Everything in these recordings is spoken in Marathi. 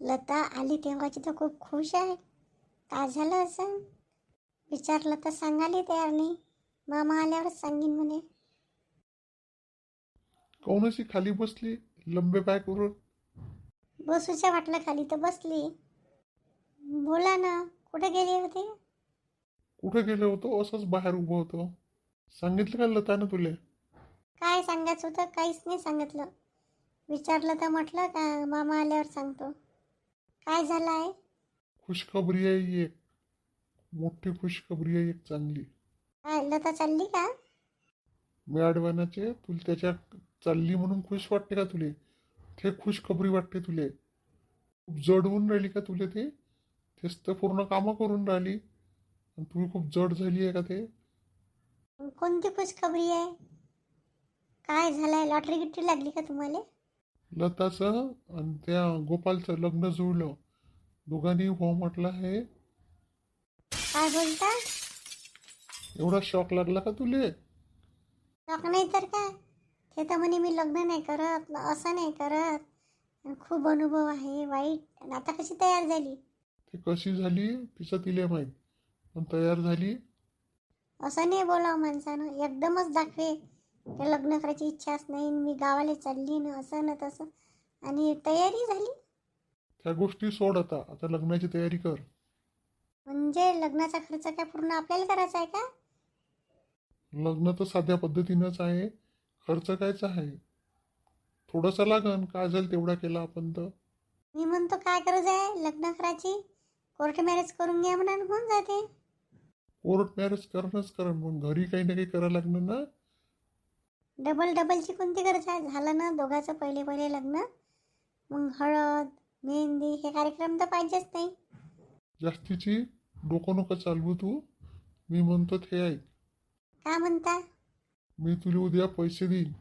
लता आली तेव्हाची तर खूप खुश आहे. काय झालं असं? विचारलं तर सांगायला तयार नाही. मामा आल्यावरच सांगीन म्हणे. काऊन अशी खाली बसली? लंबे पाय करून? बसूच्या वाटलं खाली तर बसली. बोला ना कुठे गेले होते? कुठे गेलो होतो? असंच बाहेर उभं होतो. सांगितलं का लतानं तुले? काय सांगायचं होतं? काहीच नाही सांगितलं. विचारलं तर म्हटलं का मामा आल्यावर सांगतो. काय झालं आहे खुशखबरी आहे ही एक. मोठी खुशखबरी आहे एक चांगली. काय लता चालली का? मॅडवानाचे तुला त्याच्या चालली म्हणून खुश वाटते का तुले? ते खुशखबरी वाटते तुले. खूप जड होऊन राहिली का तुले ते? तेच तर पूर्ण कामं करून राहिली. आणि तुम्ही खूप जड झाली आहे का ते? कोणती खुशखबरी आहे? काय झालंय? लॉटरी गिटरी लागली का तुम्हाला? लताचं आणि त्या गोपालचं लग्न जुळलं. दोघांनी हो म्हटलं आहे. काय बोलता? एवढा शॉक लागला का तुले? शॉक नाही तर काय? ते तर म्हणे मी लग्न नाही करत असं नाही करत. खूप अनुभव आहे वाईट. आणि आता कशी तयार झाली? ती कशी झाली तिचं तिला माहीत. पण तयार झाली. असं नाही बोलावं माणसानं एकदमच दाखवे. की लग्न करायची इच्छाच नाही मी गावाला चालली ना असं ना तसं. आणि तयारी झाली. त्या गोष्टी सोड आता आता लग्नाची तयारी कर. म्हणजे लग्नाचा खर्च काय पूर्ण आपल्याला करायचा आहे का? लग्न तर साध्या पद्धतीनंच आहे खर्च कायचा आहे? थोडंसं लागन काय झालं तेवढा केला आपण तर. मी म्हणतो काय गरज आहे? लग्न करायची कोर्ट मॅरेज करून घ्या म्हणून होऊन जाते. कोर्ट मॅरेज करणंच करण मग घरी काही ना काही करायला लागणार ना डबल डबलची कोणती गरज आहे? झालं ना दोघांचं पहिले पहिले लग्न? मग हळद मेहंदी हे कार्यक्रम तर पाहिजेच नाही. जास्तीची डोकं नको चालवू तू. मी म्हणतो ते ऐक. का म्हणता? मी तुला उद्या पैसे देईन.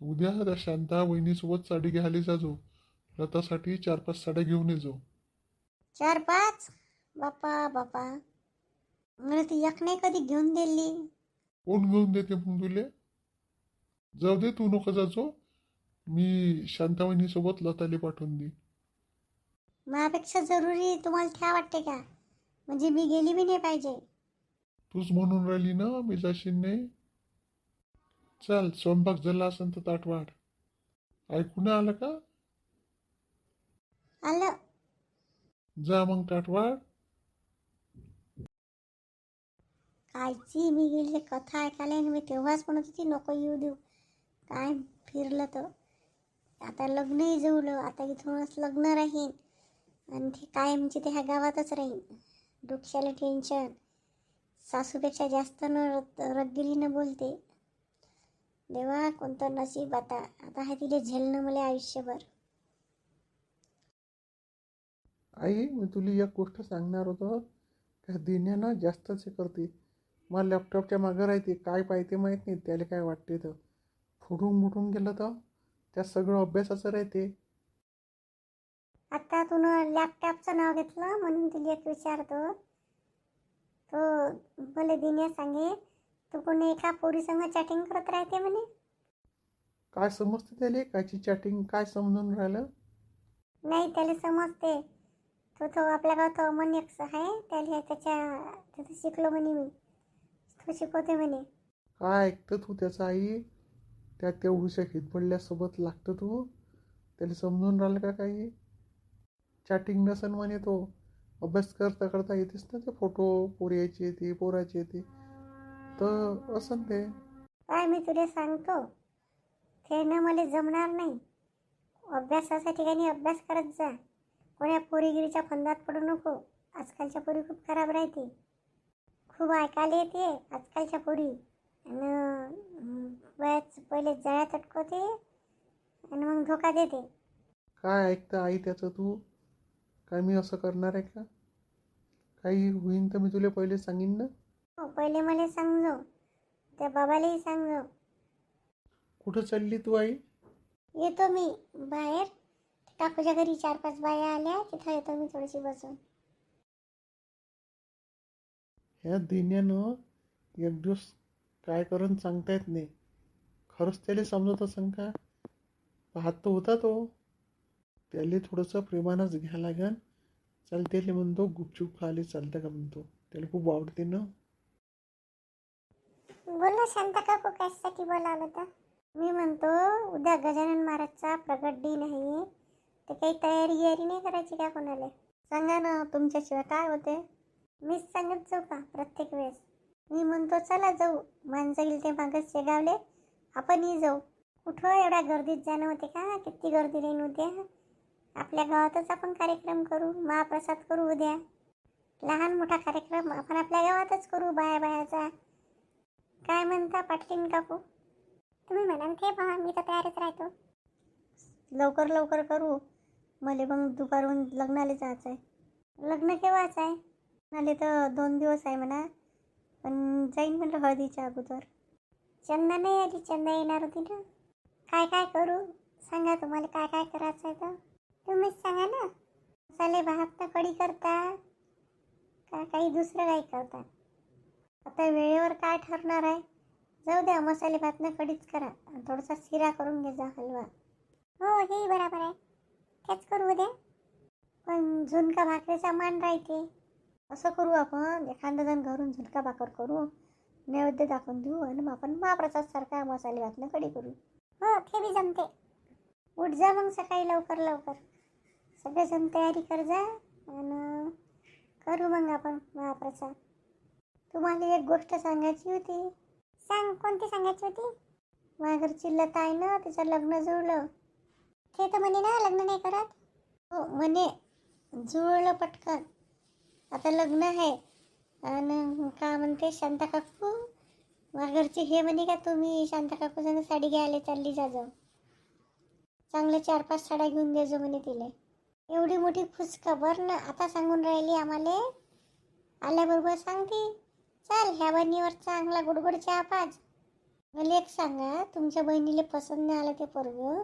उद्या त्या शांता वहिनीसोबत साडी घ्यायला जाजो लतासाठी चार पाच साड्या घेऊन येजो चार पाच? बापा बापा. मला ती एक नाही कधी घेऊन दिली. कोण घेऊन देते मग तुले? जाऊ दे तू नको जाजो. मी शांता वहिनीसोबत लताले पाठवून देईन. माझ्यापेक्षा जरुरी तुम्हाला ठ्या वाटते का? म्हणजे मी गेली बी नाही पाहिजे. तूच म्हणून राहिली ना मी जाशील नाही. चल स्वयंपाक झाला असेल तर ताट वाढ. ऐकू नाही आलं का? आलं. जा मग ताट वाढ. कायची मी गेली कथा ऐकायला आणि मी तेव्हाच म्हणत होती नको येऊ देऊ. काय फिरलं तर? आता लग्नही जुळलं आता इथूनच लग्न राहीन. आणि ते कायमची ते ह्या गावातच राहीन. डोक्याला टेन्शन सासूपेक्षा जास्त न रगिरीनं बोलते. देवा कोणतं नशीब आता. आता हे तिला झेलणं मला आयुष्यभर. आई मी तुला एक गोष्ट सांगणार होतो. त्या दिन्यानं जास्तच हे करते. मला लॅपटॉपच्या मागं राहते. काय पाहिजे माहीत नाही. त्याला काय वाटते तर. फुडून मुठून गेलं तर? त्यात सगळं अभ्यासाचं राहते. आता तू लॅपटॉपचं नाव घेतलं म्हणून तुला एक विचारतो. तो मला दिन्या सांगे तू कोणी एका पोरीसंग चॅटिंग करत राहते म्हणे? काय समजते त्याला? कायची चॅटिंग काय समजून राहिलं? नाही त्याला समजते. तो तो आपल्या गावात अमन एक आहे त्याला त्याच्या तिथं शिकलो म्हणे मी. तो शिकवते म्हणे. काय ऐकतं तू त्याचं आई? त्या तेवढूशा हितबडल्यासोबत लागतं तू. त्याला समजून राहिलं का काही? चॅटिंग नसन म्हणे तो. अभ्यास करता करता येतेस ना ते फोटो पोऱ्याचे येते पोराची येते तर असं ते. काय मी तुला सांगतो? खेळणं मला जमणार नाही. अभ्यासाच्या ठिकाणी अभ्यास करत जा. कोण्या पोरीगिरीच्या फंदात पडू नको. आजकालच्या पोरी खूप खराब राहते. खूप ऐकायला येते आजकालच्या पोरी. आणि बऱ्याच पहिले जळ्यात अटकवते आणि मग धोका देते. काय ऐकतं आई त्याचं तू? काय मी असं करणार आहे का? काही होईन तर मी तुला पहिले सांगीन ना? हो पहिले मला सांगजो त्या बाबालाही सांगजो कुठं चालली तू आई? येतो मी बाहेर. काकूच्या घरी चार पाच बाया आल्या तिथं येतो मी थोडीशी बसून. ह्या दिन्यानं एक दिवस काय करून सांगता येत नाही. खरंच त्याला समजत असं का? पाहत तर होता तो. त्याला थोडंसं प्रेमानंच घ्या लागन. चल त्याला म्हणतो गुपचूप खाली चालतं का म्हणतो. त्याला खूप आवडते ना. बोला शांता काकू कशासाठी बोलावलं होतं? मी म्हणतो उद्या गजानन महाराजचा प्रगट दिन आहे. तर काही तयारी गियारी नाही करायची का कोणाला? सांगा ना तुमच्याशिवाय काय होते मीच सांगत जाऊ का प्रत्येक वेळेस? मी म्हणतो चला जाऊ. माणसं येईल ते मागच शेगावले. आपणही जाऊ. कुठं एवढ्या गर्दीत जाणं होते का? किती गर्दी राहीन उद्या? आपल्या गावातच आपण कार्यक्रम करू महाप्रसाद करू उद्या. लहान मोठा कार्यक्रम आपण आपल्या गावातच करू बाया बायाचा काय म्हणता पाटलीन काकू? तुम्ही म्हणाल ते पहा मी तर तयारच राहतो. लवकर लवकर करू. मले मग दुपारून लग्नाला जायचं आहे लग्न केव्हाच आहे? लग्नाला तर दोन दिवस आहे म्हणा. पण जाईन म्हटलं हळदीच्या अगोदर. चंदा नाही आली चंदा येणार होती ना. काय काय करू? सांगा तुम्हाला काय काय करायचं आहे तर. तुम्हीच सांगा ना. मसाले भात तर कढी करता का काही दुसरं काही करता आता वेळेवर काय ठरणार आहे? जाऊ द्या मसाले भात ना कडीच करा. आणि थोडासा शिरा करून घे जा हलवा. हो हेही बरोबर आहे. त्याच करू द्या पण झुणका भाकरीचा मान राहते. असं करू आपण एखादा जण घरून झुणका भाकर करू नैवेद्य दाखवून देऊ आणि मग आपण महाप्रसाद सारखा मसाले ना कढी करू. हो ते बी जमते. उठ जा मग सकाळी लवकर लवकर. सगळेजण तयारी कर जा आणि करू मग आपण महाप्रसाद. तुम्हाला एक गोष्ट सांगायची होती? सांग कोणती सांगायची होती? माझ्या लता आहे ना तिचं लग्न जुळलं. ते तर म्हणे ना लग्न नाही करत. हो म्हणे जुळलं पटकन. आता लग्न आहे. आणि का म्हणते शांता काकू? घरचे हे म्हणे का तुम्ही शांता काकू साडी घ्यायला चालली जा जाऊ. चांगल्या चार पाच साड्या घेऊन द्यायचो म्हणे तिला. एवढी मोठी खुशखबर ना आता सांगून राहिली आम्हाला. आल्याबरोबर सांगते. चल ह्या बहिणीवर चांगला गुडगुड चहा पाच मला एक सांगा तुमच्या बहिणीला पसंत नाही आलं ते पोरग?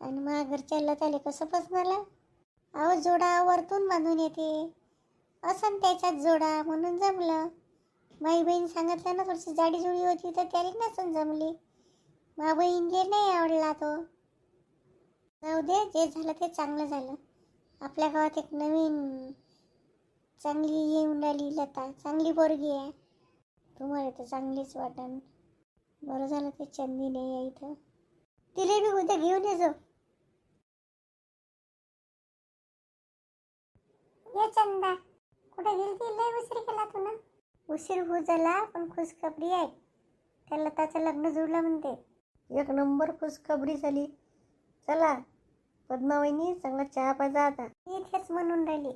आणि माझ्या घरच्या लताले कसं पसंत आलं? अहो जोडा वरतून बांधून येते. असं त्याच्यात जोडा म्हणून जमलं. माई बहीण सांगितलं ना थोडीशी जाडी जुडी होती तर त्याला नसून जमली. मा बहीणले नाही आवडला तो. जाऊ दे जे झालं ते चांगलं झालं. आपल्या गावात एक नवीन चांगली येऊन राहिली लता. चांगली पोरगी आहे. तुम्हाला तर चांगलीच वाटण बरं झालं ते चंदी नाही आहे इथं. तिला बी उद्या घेऊन ये जाऊ ये चंदा. कुठे गेली लय उशीर केला तू ना. उशीर हो झाला पण खुशखबरी आहे. त्या लताचं लग्न जुळलं म्हणते. एक नंबर खुशखबरी झाली. चला पद्मावहिनी चांगला चहा पाजा आता. मी तेच म्हणून राहिली.